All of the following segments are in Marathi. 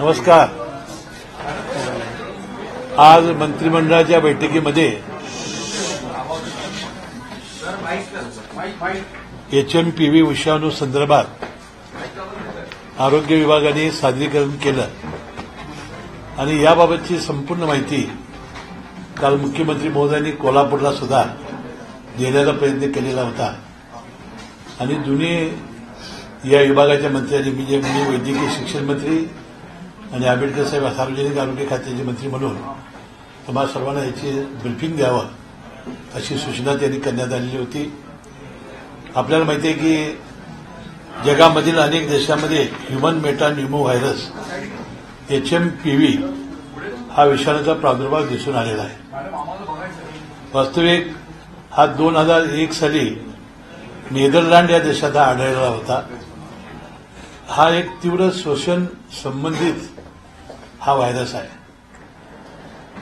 नमस्कार. आज मंत्रिमंडळाच्या बैठकीमध्ये एच एम पी व्ही विषाणू संदर्भात आरोग्य विभागाने सादरीकरण केलं. आणि याबाबतची संपूर्ण माहिती काल मुख्यमंत्री महोदयांनी कोल्हापूरला सुद्धा देण्याचा प्रयत्न केलेला होता. आणि जुने या विभागाच्या मंत्र्यांनी म्हणजे मी वैद्यकीय शिक्षण मंत्री आणि आंबेडकर साहेब सार्वजनिक आरोग्य खात्याचे मंत्री म्हणून तुम्हाला सर्वांना याची ब्रिफिंग द्यावं अशी सूचना त्यांनी करण्यात आलेली होती. आपल्याला माहिती आहे की जगामधील अनेक देशांमध्ये human meta pneumo virus H M P V हा विषाणूचा प्रादुर्भाव दिसून आलेला आहे. वास्तविक हा दोन हजार एक साली नेदरलँड या देशात आढळला आढळलेला होता. हा एक तीव्र श्वसन संबंधित हा व्हायरस आहे.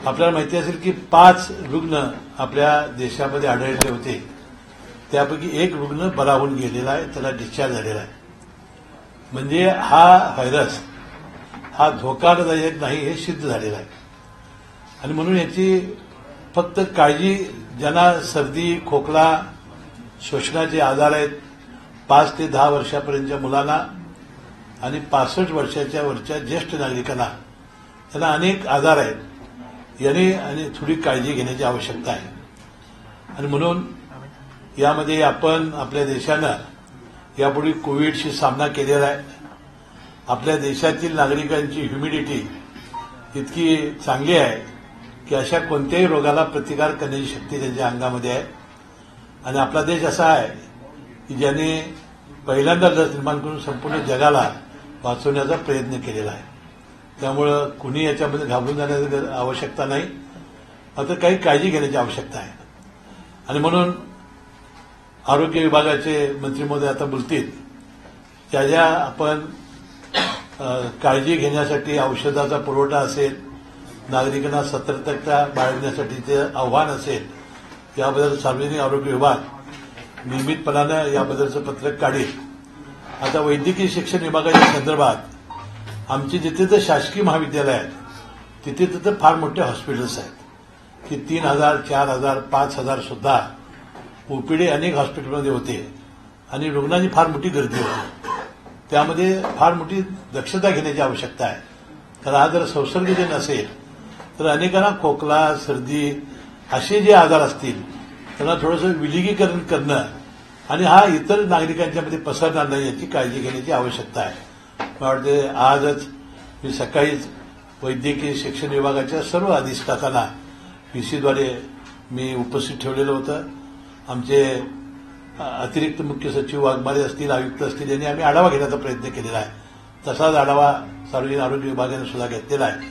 आपल्याला माहिती असेल की पाच रुग्ण आपल्या देशामध्ये आढळले होते. त्यापैकी एक रुग्ण बरा होऊन गेलेला आहे त्याला डिस्चार्ज झालेला आहे. म्हणजे हा व्हायरस हा धोकादायक नाही हे सिद्ध झालेलं आहे. आणि म्हणून याची फक्त काळजी ज्यांना सर्दी खोकला श्वसनाचे आजार आहेत पाच ते दहा वर्षापर्यंतच्या मुलांना आणि पासष्ट वर्षाच्या वरच्या ज्येष्ठ नागरिकांना त्यांना अनेक आजार आहेत. याने आणि थोडी काळजी घेण्याची आवश्यकता आहे. आणि म्हणून यामध्ये आपण आपल्या देशानं यापूर्वी कोविडशी सामना केलेला आहे. आपल्या देशातील नागरिकांची ह्युमिडिटी इतकी चांगली आहे की अशा कोणत्याही रोगाला प्रतिकार करण्याची शक्ती त्यांच्या अंगामध्ये आहे. आणि आपला देश असा आहे की ज्याने पहिल्यांदा लस निर्माण करून संपूर्ण जगाला वाचवण्याचा प्रयत्न केलेला आहे. त्यामुळं कुणी याच्यामध्ये घाबरून जाण्याची आवश्यकता नाही. मात्र काही काळजी घेण्याची आवश्यकता आहे. आणि म्हणून आरोग्य विभागाचे मंत्री महोदय आता बोलतील ज्या ज्या आपण काळजी घेण्यासाठी औषधाचा पुरवठा असेल नागरिकांना सतर्कता बाळगण्यासाठीचे आव्हान असेल याबद्दल सार्वजनिक आरोग्य विभाग नियमितपणानं याबद्दलचं पत्रक काढेल. आता वैद्यकीय शिक्षण विभागाच्या संदर्भात आमची जिथे तर शासकीय महाविद्यालय आहेत तिथे तिथं फार मोठे हॉस्पिटल्स आहेत. की तीन हजार चार हजार पाच हजार सुद्धा ओपीडी अनेक हॉस्पिटलमध्ये होते आणि रुग्णांची फार मोठी गर्दी होती. त्यामध्ये फार मोठी दक्षता घेण्याची आवश्यकता आहे. कारण हा जर संसर्गजन नसेल तर अनेकांना खोकला सर्दी असे जे आजार असतील त्यांना थोडंसं विलगीकरण करणं आणि हा इतर नागरिकांच्यामध्ये पसरणार नाही याची काळजी घेण्याची आवश्यकता आहे. मला वाटते आजच मी सकाळीच वैद्यकीय शिक्षण विभागाच्या सर्व अधिष्ठातांना पीसीद्वारे मी उपस्थित ठेवलेलं होतं. आमचे अतिरिक्त मुख्य सचिव वाघमारे असतील आयुक्त असतील यांनी आम्ही आढावा घेण्याचा प्रयत्न केलेला आहे. तसाच आढावा सार्वजनिक आरोग्य विभागाने सुद्धा घेतलेला आहे.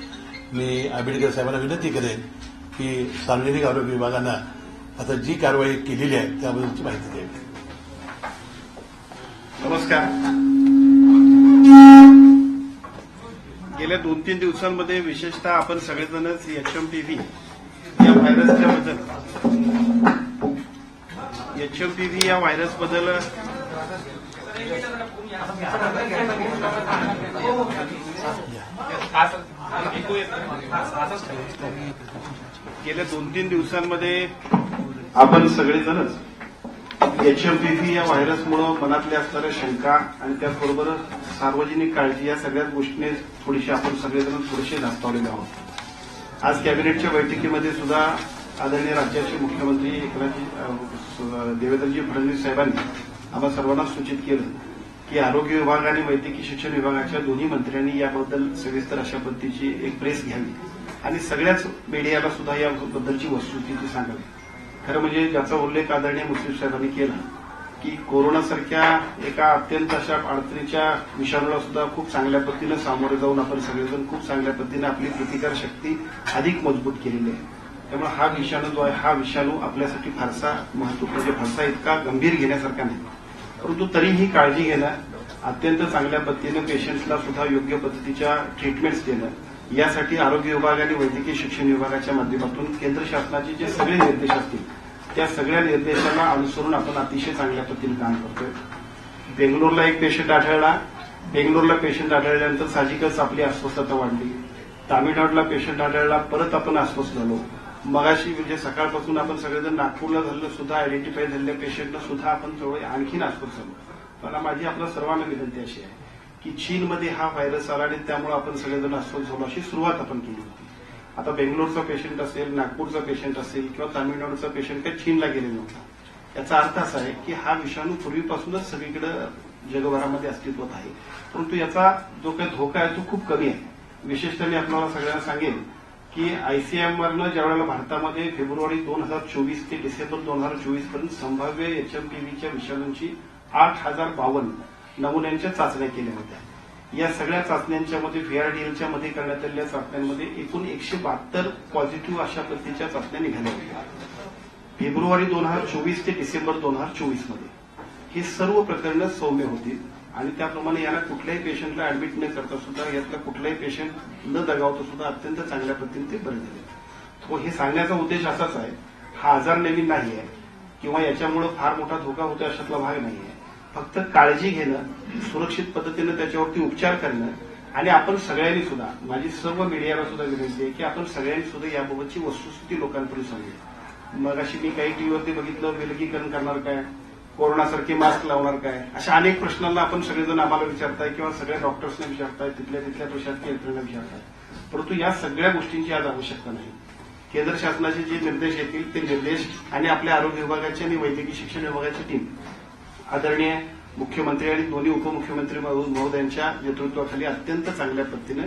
मी आंबेडकर साहेबांना विनंती करेन की सार्वजनिक आरोग्य विभागानं आता जी कारवाई केलेली आहे त्याबद्दलची माहिती द्यावी. नमस्कार. गेल्या दोन तीन दिवसांमध्ये विशेषतः आपण सगळेजणच एच एम टी व्ही या व्हायरसच्या बद्दल एच एम टी व्ही या व्हायरसबद्दल गेल्या दोन तीन दिवसांमध्ये आपण सगळेजणच एच एम पी या व्हायरसमुळे मनातल्या असणाऱ्या शंका आणि त्याचबरोबर सार्वजनिक काळजी या सगळ्याच गोष्टीने थोडीशी आपण सगळेजण थोडेसे धास्तावलेले आहोत. आज कॅबिनेटच्या बैठकीमध्ये सुद्धा आदरणीय राज्याचे मुख्यमंत्री एकनाथ देवेंद्रजी फडणवीस साहेबांनी आम्हा सर्वांना सूचित केलं की आरोग्य विभाग आणि वैद्यकीय शिक्षण विभागाच्या दोन्ही मंत्र्यांनी याबद्दल सविस्तर अशा पद्धतीची एक प्रेस घ्यावी आणि सगळ्याच मीडियाला सुद्धा याबद्दलची वस्तुस्थिती सांगावी. खरं म्हणजे ज्याचा उल्लेख आदरणीय मुस्लिम साहेबांनी केला की कोरोनासारख्या एका अत्यंत अशा अडचणीच्या विषाणूला सुद्धा खूप चांगल्या पद्धतीनं सामोरे जाऊन आपण सगळेजण खूप चांगल्या पद्धतीने आपली प्रतिकार शक्ती अधिक मजबूत केलेली आहे. त्यामुळे हा विषाणू जो आहे हा विषाणू आपल्यासाठी फारसा महत्त्व म्हणजे फारसा इतका गंभीर घेण्यासारखा नाही. परंतु तरीही काळजी घेणं अत्यंत चांगल्या पद्धतीनं पेशंटला सुद्धा योग्य पद्धतीच्या ट्रीटमेंट्स देणं यासाठी आरोग्य विभाग आणि वैद्यकीय शिक्षण विभागाच्या माध्यमातून केंद्र शासनाचे जे सगळे निर्देश असतील त्या सगळ्या निर्देशांना अनुसरून आपण अतिशय चांगल्या पद्धतीने काम करतोय. बेंगलोरला एक पेशंट आढळला. बेंगलोरला पेशंट आढळल्यानंतर साहजिकच आपली अस्वस्थता वाढली. तामिळनाडूला पेशंट आढळला. परत आपण अस्वस्थ झालो. मगाशी म्हणजे सकाळपासून आपण सगळेजण नागपूरला झालेलं सुद्धा आयडेंटिफाय झालेल्या पेशंटला सुद्धा आपण थोडे आणखीन अस्वस्थ झालो. मला माझी आपल्या सर्वांना विनंती अशी आहे. की चीनमध्ये हा व्हायरस आला आणि त्यामुळे आपण सगळेजण अस्वस्थ झालो अशी सुरुवात आपण केली होती. आता बेंगलोरचा पेशंट असेल नागपूरचा पेशंट असेल किंवा तामिळनाडूचा पेशंट काही चीनला गेले नव्हता याचा अर्थ असा आहे की हा विषाणू पूर्वीपासूनच सगळीकडे जगभरामध्ये अस्तित्वात आहे. परंतु याचा जो काही धोका आहे तो खूप कमी आहे. विशेषतः मी आपल्याला सगळ्यांना सांगेन की आयसीएमआरनं ज्यावेळेला भारतामध्ये फेब्रुवारी दोन हजार चोवीस ते डिसेंबर दोन हजार चोवीसपर्यंत संभाव्य एचएमपीव्हीच्या विषाणूंची आठ हजार बावन्न नमुन्यांच्या चाचण्या केल्या होत्या. या सगळ्या चाचण्यांच्या मध्ये व्हीआरडीएलच्या मध्ये करण्यात आलेल्या चाचण्यांमध्ये एकूण एकशे बहात्तर पॉझिटिव्ह अशा पद्धतीच्या चाचण्या निघाल्या होत्या. फेब्रुवारी दोन हजार चोवीस ते डिसेंबर दोन हजार चोवीसमध्ये. ही सर्व प्रकरणं सौम्य होती आणि त्याप्रमाणे याला कुठल्याही पेशंटला ऍडमिट न करता सुद्धा यातला कुठलाही पेशंट न दगावता सुद्धा अत्यंत चांगल्या पद्धतीने ते बरे झाले. तो हे सांगण्याचा उद्देश असाच आहे हा आजार नवीन नाही आहे किंवा याच्यामुळे फार मोठा धोका होतो अशातला भाग नाही आहे. फक्त काळजी घेणं सुरक्षित पद्धतीनं त्याच्यावरती उपचार करणं आणि आपण सगळ्यांनी सुद्धा माझी सर्व मीडियाला सुद्धा विनंती आहे की आपण सगळ्यांनी सुद्धा याबाबतची वस्तुस्थिती लोकांपर्यंत सांगूया. मग अशी मी काही टीव्हीवरती बघितलं विलगीकरण करणार काय? कोरोनासारखे मास्क लावणार काय? अशा अनेक प्रश्नांना आपण सगळेजण आम्हाला विचारताय किंवा सगळ्या डॉक्टर्सना विचारताय तिथल्या तिथल्या प्रशासकीय यंत्रणा विचारताय. परंतु या सगळ्या गोष्टींची आज आवश्यकता नाही. केंद्र शासनाचे जे निर्देश येतील ते निर्देश आणि आपल्या आरोग्य विभागाची आणि वैद्यकीय शिक्षण विभागाची टीम आदरणीय मुख्यमंत्री आणि दोन्ही उपमुख्यमंत्री महोदयांच्या नेतृत्वाखाली अत्यंत चांगल्या पद्धतीनं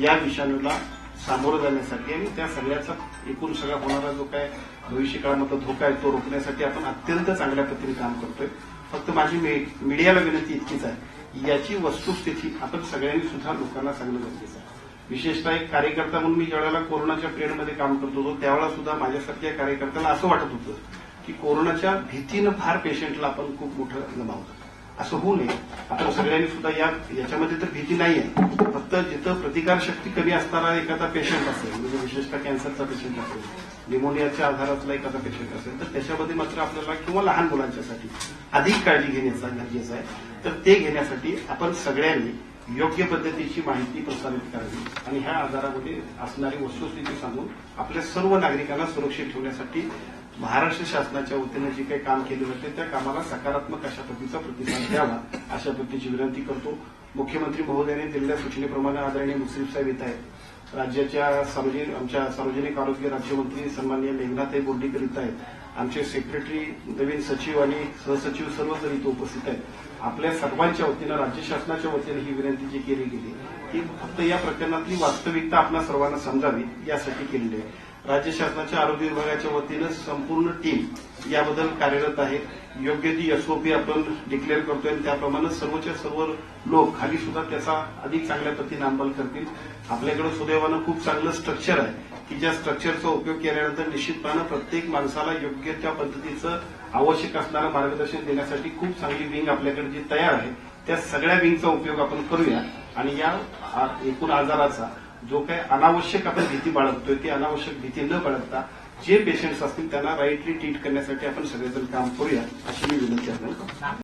या विषाणूला सामोरं जाण्यासाठी आणि त्या सगळ्याचा एकूण सगळा होणारा जो काय भविष्यकाळामधला धोका आहे तो रोखण्यासाठी आपण अत्यंत चांगल्या पद्धतीने काम करतोय. फक्त माझी मी- मीडियाला विनंती इतकीच आहे याची वस्तुस्थिती आपण सगळ्यांनी सुद्धा लोकांना सांगणं गरजेचं आहे. विशेषतः एक कार्यकर्ता म्हणून मी ज्यावेळेला कोरोनाच्या पिरियडमध्ये काम करत होतो त्यावेळेला सुद्धा माझ्यासारख्या कार्यकर्त्याला असं वाटत होतं की कोरोनाच्या भीतीनं फार पेशंटला आपण खूप मोठं गमावतो असं होऊ नये. आपण सगळ्यांनी सुद्धा या याच्यामध्ये तर भीती नाही आहे फक्त जिथं प्रतिकारशक्ती कमी असणारा एखादा पेशंट असेल म्हणजे विशेषतः कॅन्सरचा पेशंट असेल निमोनियाच्या आधारातला एखादा पेशंट असेल तर त्याच्यामध्ये मात्र आपल्याला किंवा लहान मुलांच्यासाठी अधिक काळजी घेण्याचा गरजेचं आहे. तर ते घेण्यासाठी आपण सगळ्यांनी योग्य पद्धतीची माहिती प्रसारित करावी आणि ह्या आजारामध्ये असणारी वस्तुस्थिती सांगून आपल्या सर्व नागरिकांना सुरक्षित ठेवण्यासाठी महाराष्ट्र शासनाच्या वतीनं जे काही काम केले जाते त्या कामाला सकारात्मक अशा पद्धतीचा प्रतिसाद द्यावा अशा पद्धतीची विनंती करतो. मुख्यमंत्री महोदयांनी दिलेल्या सूचनेप्रमाणे आदरणीय मुश्रीफ साहेब येत आहेत. राज्याच्या सार्वजनिक आमच्या सार्वजनिक आरोग्य राज्यमंत्री सन्माननीय मेघनाथाई बोर्डीकर येत आहेत. आमचे सेक्रेटरी नवीन सचिव आणि सहसचिव सर्व इथं उपस्थित आहेत. आपल्या सर्वांच्या वतीनं राज्य शासनाच्या वतीनं ही विनंती जी केली गेली ही फक्त या प्रकरणातली वास्तविकता आपल्या सर्वांना समजावी यासाठी केलेली आहे. राज्य शासनाच्या आरोग्य विभागाच्या वतीनं संपूर्ण टीम याबद्दल कार्यरत आहे. योग्य ती एसओपी आपण डिक्लेअर करतोय. आणि त्याप्रमाणे सर्वच्या सर्व लोक खाली सुद्धा त्याचा अधिक चांगल्या पद्धतीने अंमल करतील. आपल्याकडे सुदैवानं खूप चांगलं स्ट्रक्चर आहे की ज्या स्ट्रक्चरचा उपयोग केल्यानंतर निश्चितपणे प्रत्येक माणसाला योग्य त्या पद्धतीचं आवश्यक असणारं मार्गदर्शन देण्यासाठी खूप चांगली विंग आपल्याकडे जी तयार आहे त्या सगळ्या विंगचा उपयोग आपण करूया. आणि या एकूण आजाराचा जो काही अनावश्यक आपण भीती बाळगतोय ती अनावश्यक भीती न बाळगता जे पेशंट्स असतील त्यांना राईटली ट्रीट करण्यासाठी आपण सगळेजण काम करूया अशी मी विनंती आपण